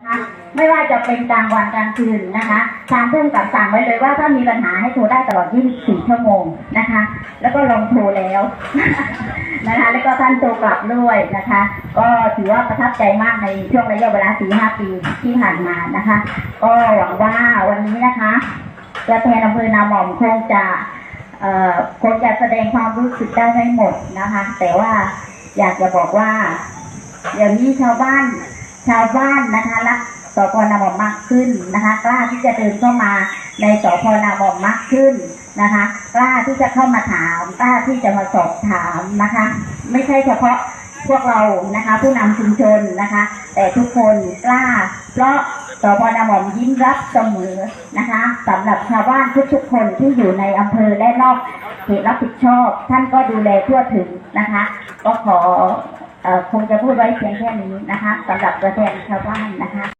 นะคะไม่ว่าจะเป็นกลางวันกลางคืนนะคะทางผู้กำกับสั่งไว้เลยว่าถ้ามีปัญหาให้โทรได้ตลอด 24 ชั่วโมงนะคะ แล้วก็ลองโทรแล้วนะคะ แล้วก็ท่านโทรกลับด้วยนะคะ ก็ถือว่าประทับใจมากในช่วงระยะเวลา 4-5 ปีที่ผ่านมานะคะ ก็หวังว่าวันนี้นะคะตัวแทนอำเภอนาหม่อมคงจะคงจะแสดงความรู้สึกได้ไม่หมดนะคะ แต่ว่าอยากจะบอกว่าเดี๋ยวนี้ชาวบ้าน ชาวบ้านนะคะรักสพนาหม่อมมากขึ้นนะคะกล้าที่จะเดินเข้ามาในสพนาหม่อมมากขึ้นนะคะกล้าที่จะเข้ามาถามกล้าที่จะมาสอบถามนะคะ ไม่ใช่เฉพาะพวกเรานะคะผู้นำชุมชนนะคะ แต่ทุกคนกล้า เพราะสพนาหม่อมยิ้มรับเสมอนะคะสำหรับชาวบ้านทุกๆคนที่อยู่ในอำเภอและนอกเขตรับผิดชอบ ท่านก็ดูแลทั่วถึงนะคะ ก็ขอ คงจะพูดไว้เพียงแค่นี้นะคะสำหรับประเด็นชาวบ้านนะคะ